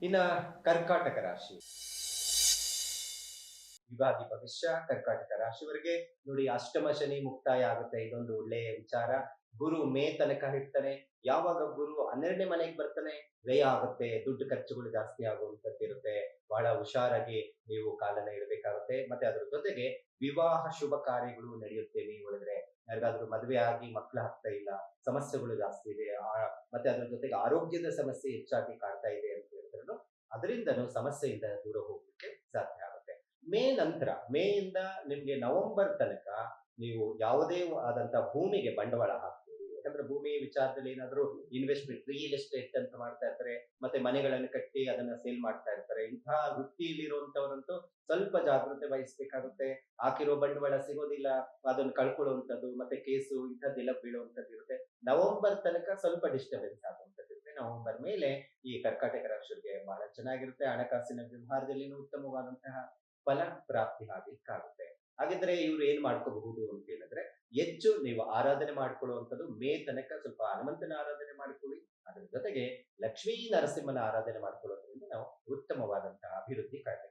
ಇನ್ನ ಕರ್ಕಾಟಕ ರಾಶಿ. ಯುಗಾದಿ ಭವಿಷ್ಯ, ಕರ್ಕಾಟಕ ರಾಶಿವರೆಗೆ ನೋಡಿ ಅಷ್ಟಮ ಶನಿ ಮುಕ್ತಾಯ ಆಗುತ್ತೆ. ಇದೊಂದು ಒಳ್ಳೆಯ ವಿಚಾರ. ಗುರು ಮೇ ತನಕ ಇರ್ತಾನೆ. ಯಾವಾಗ ಗುರು ಹನ್ನೆರಡನೇ ಮನೆಗೆ ಬರ್ತಾನೆ, ವ್ಯಯ ಆಗುತ್ತೆ. ದುಡ್ಡು ಖರ್ಚುಗಳು ಜಾಸ್ತಿ ಆಗುವಂತದ್ದು ಇರುತ್ತೆ. ಬಹಳ ಹುಷಾರಾಗಿ ನೀವು ಕಾಲನ ಇಡಬೇಕಾಗುತ್ತೆ. ಮತ್ತೆ ಅದ್ರ ಜೊತೆಗೆ ವಿವಾಹ ಶುಭ ಕಾರ್ಯಗಳು ನಡೆಯುತ್ತೆ. ನೀವು ಹೇಳಿದ್ರೆ ಯಾರಿಗಾದ್ರೂ ಮದುವೆ ಆಗಿ ಮಕ್ಕಳು ಆಗ್ತಾ ಇಲ್ಲ, ಸಮಸ್ಯೆಗಳು ಜಾಸ್ತಿ ಇದೆ. ಮತ್ತೆ ಅದ್ರ ಜೊತೆಗೆ ಆರೋಗ್ಯದ ಸಮಸ್ಯೆ ಹೆಚ್ಚಾಗಿ ಕಾಣ್ತಾ ಇದೆ. ಅದರಿಂದನೂ ಸಮಸ್ಯೆಯಿಂದ ದೂರ ಹೋಗ್ಲಿಕ್ಕೆ ಸಾಧ್ಯ ಆಗುತ್ತೆ. ಮೇ ನಂತರ ಮೇ ಇಂದ ನಿಮ್ಗೆ ನವೆಂಬರ್ ತನಕ ನೀವು ಯಾವುದೇ ಆದಂತ ಭೂಮಿಗೆ ಬಂಡವಾಳ ಹಾಕ್ತೀವಿ ಯಾಕಂದ್ರೆ ಭೂಮಿ ವಿಚಾರದಲ್ಲಿ ಏನಾದರೂ ಇನ್ವೆಸ್ಟ್ಮೆಂಟ್ ರಿಯಲ್ ಎಸ್ಟೇಟ್ ಅಂತ ಮಾಡ್ತಾ ಇರ್ತಾರೆ, ಮತ್ತೆ ಮನೆಗಳನ್ನು ಕಟ್ಟಿ ಅದನ್ನ ಸೇಲ್ ಮಾಡ್ತಾ ಇರ್ತಾರೆ. ಇಂತಹ ವೃತ್ತಿಯಲ್ಲಿರುವಂತವರಂತೂ ಸ್ವಲ್ಪ ಜಾಗೃತೆ ವಹಿಸ್ಬೇಕಾಗುತ್ತೆ. ಹಾಕಿರೋ ಬಂಡವಾಳ ಸಿಗೋದಿಲ್ಲ, ಅದನ್ನು ಕಳ್ಕೊಳ್ಳುವಂಥದ್ದು, ಮತ್ತೆ ಕೇಸು ಇಂಥದ್ದೆಲ್ಲ ಬೀಳುವಂಥದ್ದು ಇರುತ್ತೆ ನವೆಂಬರ್ ತನಕ ಸ್ವಲ್ಪ ಡಿಸ್ಟರ್ಬೆನ್ಸ್ ಇರುತ್ತೆ ನವೆಂಬರ್ ಮೇಲೆ ಈ ಕರ್ಕಾಟಕ ರಾಶಿಗೆ ಬಹಳ ಚೆನ್ನಾಗಿರುತ್ತೆ. ಹಣಕಾಸಿನ ವ್ಯವಹಾರದಲ್ಲಿನೂ ಉತ್ತಮವಾದಂತಹ ಫಲ ಪ್ರಾಪ್ತಿ ಆಗ್ಲಿಕ್ಕಾಗುತ್ತೆ ಹಾಗಿದ್ರೆ ಇವ್ರು ಏನ್ ಮಾಡ್ಕೋಬಹುದು ಅಂತ ಹೇಳಿದ್ರೆ, ಹೆಚ್ಚು ನೀವು ಆರಾಧನೆ ಮಾಡ್ಕೊಳ್ಳುವಂಥದ್ದು ಮೇ ತನಕ ಸ್ವಲ್ಪ ಹನುಮಂತನ ಆರಾಧನೆ ಮಾಡ್ಕೊಳ್ಳಿ. ಅದರ ಜೊತೆಗೆ ಲಕ್ಷ್ಮೀ ನರಸಿಂಹನ ಆರಾಧನೆ ಮಾಡ್ಕೊಳ್ಳೋದ್ರಿಂದ ನಾವು ಉತ್ತಮವಾದಂತಹ ಅಭಿವೃದ್ಧಿ ಕಾಣ್ತೇವೆ